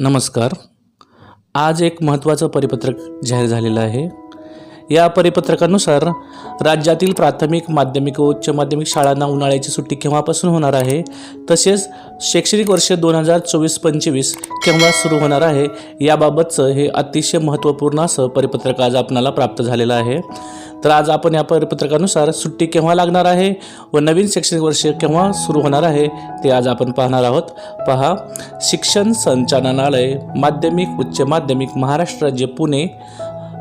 नमस्कार. आज एक महत्त्वाचं परिपत्रक जाहीर झालेलं आहे. या परिपत्रकानुसार राज्यातील प्राथमिक माध्यमिक व उच्च माध्यमिक शाळांना उन्हाळ्याची सुट्टी केव्हापासून होणार आहे? तसेच शैक्षणिक वर्ष दोन हजार चोवीस पंचवीस केव्हा सुरू होणार आहे? याबाबतचं हे अतिशय महत्त्वपूर्ण असं परिपत्रक आज आपणाला प्राप्त झालेलं आहे. तर आज आपण या परिपत्रकानुसार सुट्टी केव्हा लागणार आहे व नवीन शैक्षणिक वर्ष केव्हा सुरू होणार आहे ते आज आपण पाहणार आहोत. पहा शिक्षण संचालनालय माध्यमिक उच्च माध्यमिक महाराष्ट्र राज्य पुणे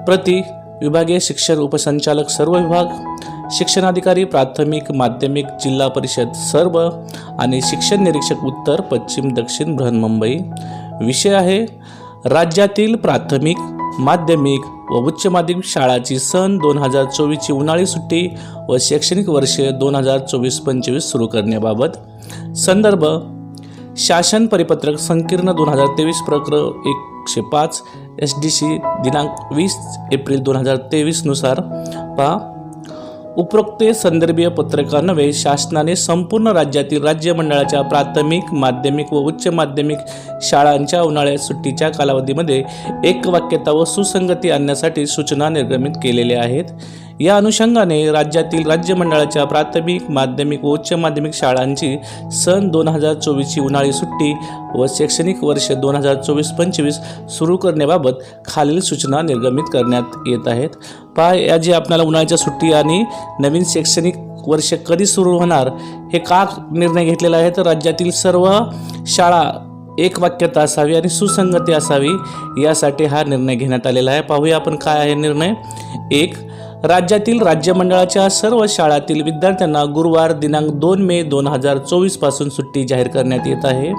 प्रति विभागीय शिक्षण उपसंचालक सर्व विभाग शिक्षणाधिकारी प्राथमिक माध्यमिक जिल्हा परिषद सर्व आणि शिक्षण निरीक्षक उत्तर पश्चिम दक्षिण बृहन्मुंबई. विषय आहे राज्यातील प्राथमिक माध्यमिक व उच्च माध्यमिक शाळाची सन दोन हजार चोवीसची उन्हाळी सुट्टी व शैक्षणिक वर्ष दोन हजार चोवीस पंचवीस सुरू करण्याबाबत संदर्भ शासन परिपत्रक संकीर्ण दोन हजार तेवीस प्रक्र एकशे पाच एस डी सी दिनांक वीस एप्रिल दोन हजार तेवीसनुसार पहा. उपरोक्त संदर्भीय पत्रकान्वये शासनाने संपूर्ण राज्यातील राज्य मंडळाच्या प्राथमिक माध्यमिक व उच्च माध्यमिक शाळांच्या उन्हाळ्यात सुट्टीच्या कालावधीमध्ये एकवाक्यता व सुसंगती आणण्यासाठी सूचना निर्गमित केलेल्या आहेत. या अनुषंगाने राज्यातील राज्य मंडळाच्या प्राथमिक माध्यमिक व उच्च माध्यमिक शाळांची सन दोन हजार चोवीसची उन्हाळी सुट्टी व शैक्षणिक वर्ष दोन हजार चोवीस पंचवीस सुरू करण्याबाबत खालील सूचना निर्गमित करण्यात येत आहेत. पहा या जी आपल्याला उन्हाळ्याच्या सुट्टी आणि नवीन शैक्षणिक वर्ष कधी सुरू होणार हे का निर्णय घेतलेला आहे? तर राज्यातील सर्व शाळा एक वाक्यता असावी आणि सुसंगती असावी यासाठी हा निर्णय घेण्यात आलेला आहे. पाहूया आपण काय आहे निर्णय. एक राज्यातील राज्य मंडळाच्या सर्व शाळातील विद्यार्थ्यांना गुरुवार दिनांक दोन मे दोन हजार चोवीसपासून सुट्टी जाहीर करण्यात येत आहे.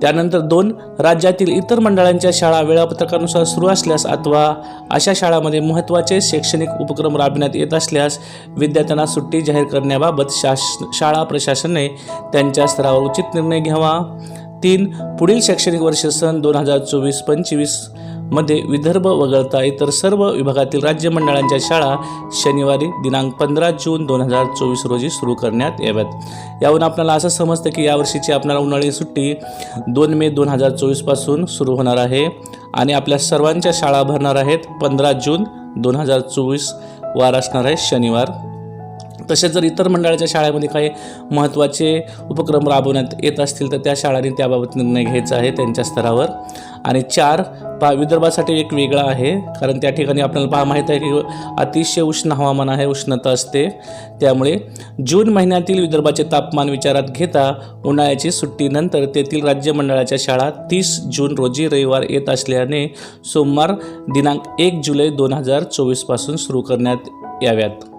त्यानंतर दोन राज्यातील इतर मंडळांच्या शाळा वेळापत्रकानुसार सुरू असल्यास अथवा अशा शाळांमध्ये महत्त्वाचे शैक्षणिक उपक्रम राबविण्यात येत असल्यास विद्यार्थ्यांना सुट्टी जाहीर करण्याबाबत शास शाळा प्रशासनाने त्यांच्या स्तरावर उचित निर्णय घ्यावा. तीन पुढील शैक्षणिक वर्ष सन दोन हजार चोवीस पंचवीस मध्ये विदर्भ वगळता इतर सर्व विभागातील राज्य मंडळांच्या शाळा शनिवारी दिनांक पंधरा जून दोन हजार चोवीस रोजी सुरू करण्यात याव्यात. यावरून आपल्याला असं समजतं की यावर्षीची आपल्याला उन्हाळी सुट्टी दोन मे दोन हजार चोवीसपासून सुरू होणार आहे आणि आपल्या सर्वांच्या शाळा भरणार आहेत पंधरा जून दोन हजार चोवीस. वार असणार आहे शनिवार. तसेच जर इतर मंडळाच्या शाळेमध्ये काही महत्त्वाचे उपक्रम राबवण्यात येत असतील तर त्या शाळांनी त्याबाबत निर्णय घ्यायचा आहे त्यांच्या स्तरावर. आणि चार पा विदर्भासाठी एक वेगळा आहे कारण त्या ठिकाणी आपल्याला पहा माहीत आहे की अतिशय उष्ण हवामान आहे उष्णता असते. त्यामुळे जून महिन्यातील विदर्भाचे तापमान विचारात घेता उन्हाळ्याची सुट्टीनंतर तेथील राज्य मंडळाच्या शाळा तीस जून रोजी रविवार येत असल्याने सोमवार दिनांक एक जुलै दोन हजार चोवीसपासून सुरू करण्यात याव्यात.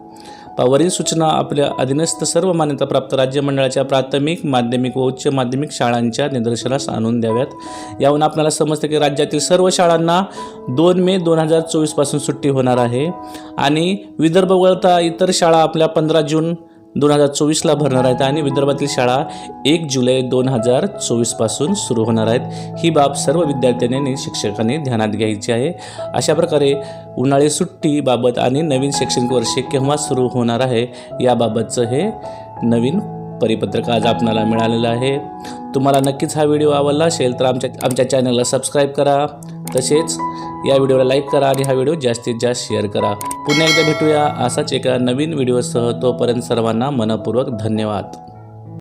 वरील सूचना आपल्या अधीनस्थ सर्व मान्यताप्राप्त राज्य मंडळाच्या प्राथमिक माध्यमिक व उच्च माध्यमिक शाळांच्या निदर्शनास आणून द्याव्यात. यावरून आपल्याला समजतं की राज्यातील सर्व शाळांना दोन मे दोन हजार चोवीसपासून सुट्टी होणार आहे. आणि विदर्भ वगळता इतर शाळा आपल्या पंधरा जून दोन हजार चोवीसला भरणार आहेत आणि विदर्भातील शाळा एक जुलै दोन हजार चोवीसपासून सुरू होणार आहेत. ही बाब सर्व विद्यार्थ्यांनी आणि शिक्षकांनी ध्यानात घ्यायची आहे. अशा प्रकारे उन्हाळी सुट्टीबाबत आणि नवीन शैक्षणिक वर्षे केव्हा सुरू होणार आहे याबाबतचं हे नवीन परिपत्रक आज आपणाला मिळालेलं आहे. तुम्हाला नक्कीच हा व्हिडिओ आवडला असेल तर आमच्या आमच्या चॅनलला सबस्क्राईब करा. तसेच या व्हिडिओला लाईक करा आणि हा व्हिडिओ जास्तीत जास्त शेअर करा. पुन्हा एकदा भेटूया असाच एका नवीन व्हिडिओसह. तोपर्यंत सर्वांना मनपूर्वक धन्यवाद.